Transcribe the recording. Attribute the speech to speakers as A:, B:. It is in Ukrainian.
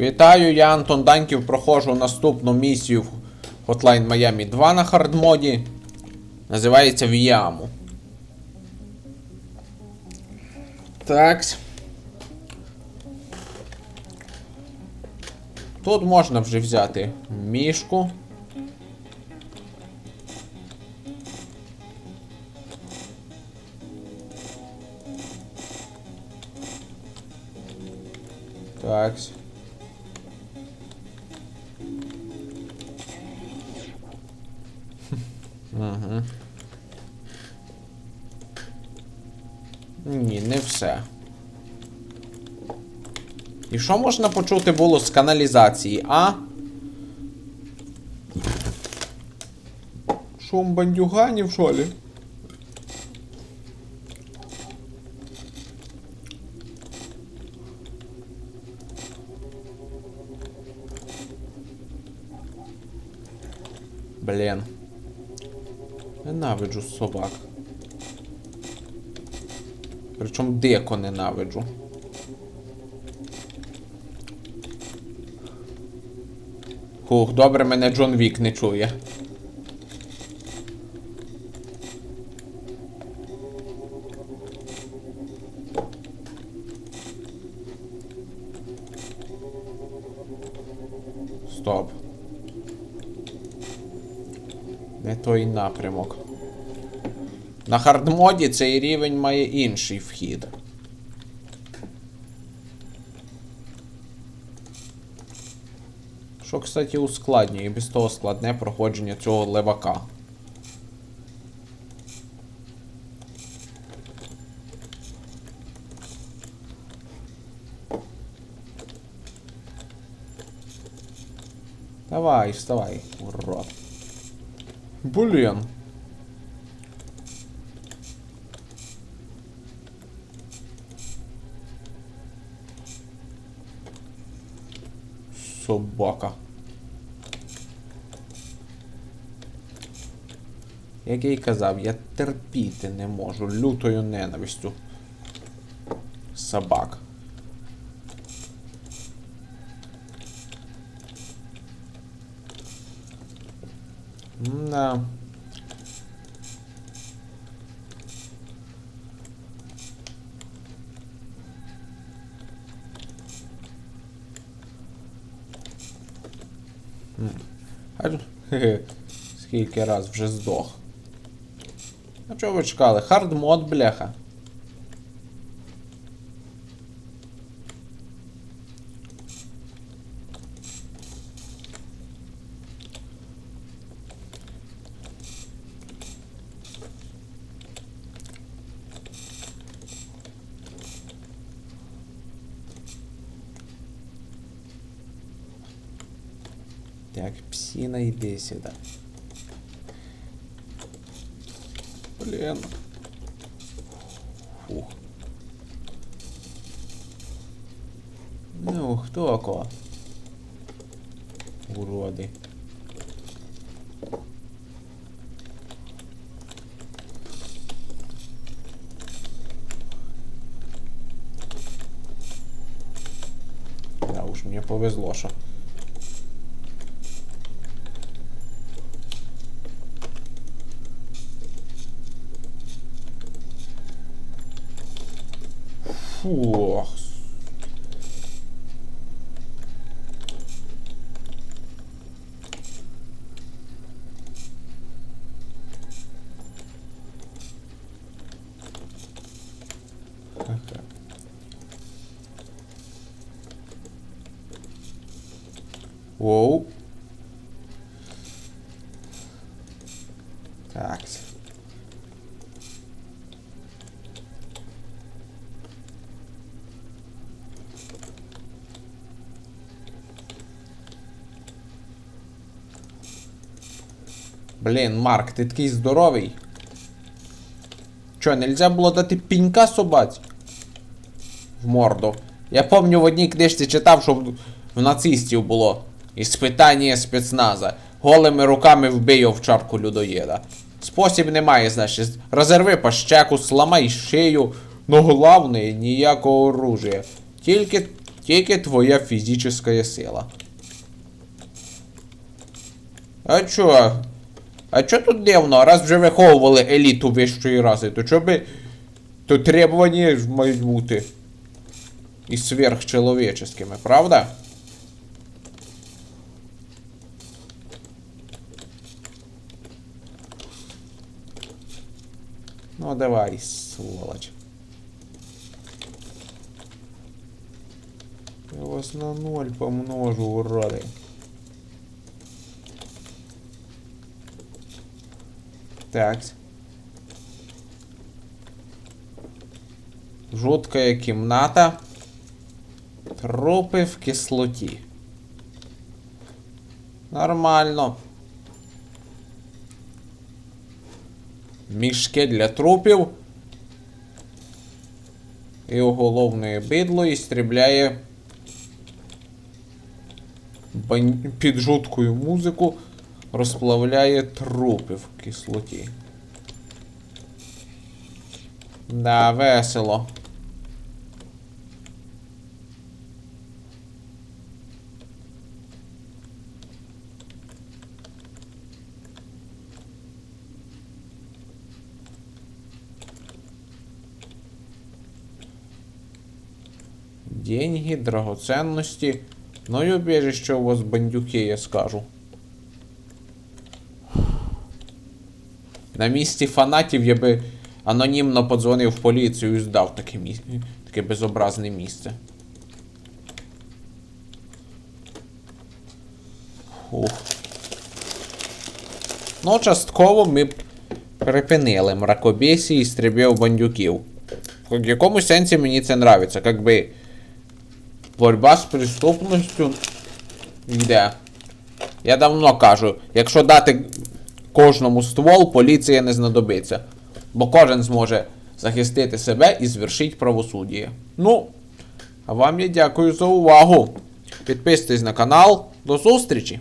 A: Вітаю, я Антон Даньків. Проходжу наступну місію в Hotline Miami 2 на хардмоді. Називається Віяму. Такс. Тут можна вже взяти мішку. Такс. Угу. Ні, не все. І що можна почути було з каналізації, а? Шум бандюганів, що ли? Блін. Ненавиджу собак. Причому дико ненавиджу. Хух, добре мене Джон Вік не чує. Стоп. Не той напрямок. На хардмоді цей рівень має інший вхід. Що, кстати, ускладнює і без того складне проходження цього левака. Давай, вставай, урод. Блін. Собака. Як я й казав, я терпіти не можу лютою ненавистю. Собак. Да. Скільки раз вже здох. А чого ви чекали? Хард мод, бляха. Так, псина, иди сюда. Блин. Фух. Ну, хто ко? Уроди. Да уж, мне повезло, що. Puh. Whoa. Axe. Блін, Марк, ти такий здоровий. Чо, нельзя було дати пінька собаці? В морду. Я пам'ятаю в одній книжці читав, що в- нацистів було. Іспитання спецназа. Голими руками вбий овчарку людоєда. Спосіб немає, значить. Розерви пащеку, сламай шию, но головне ніякого оружия. Тільки Тільки твоя фізична сила. А чо? А чо тут дивно? Раз вже виховували еліту вищої раси, то чо би. То требування ж мають бути. І сверхчеловеческими, правда? Ну давай, сволочь. Я вас на ноль помножу, уроды. Так. Жуткая кімната. Трупи в кислоті. Нормально. Мішки для трупів. І уголовне бидло істрібляє бань... під жуткою музику розплавляє трупи в кислоті. Да, весело. Деньги, драгоценності. Ну і убіжище у вас бандюки, я скажу. На місці фанатів я би анонімно подзвонив в поліцію і здав таке місце. Таке безобразне місце. Ух. Ну, частково ми б припинили мракобесі і стрібів бандюків. В якомусь сенсі мені це нравиться, как би боротьба з преступністю йде. Я давно кажу, якщо дати кожному ствол, поліція не знадобиться. Бо кожен зможе захистити себе і звершить правосуддя. Ну, а вам я дякую за увагу. Підписуйтесь на канал. До зустрічі!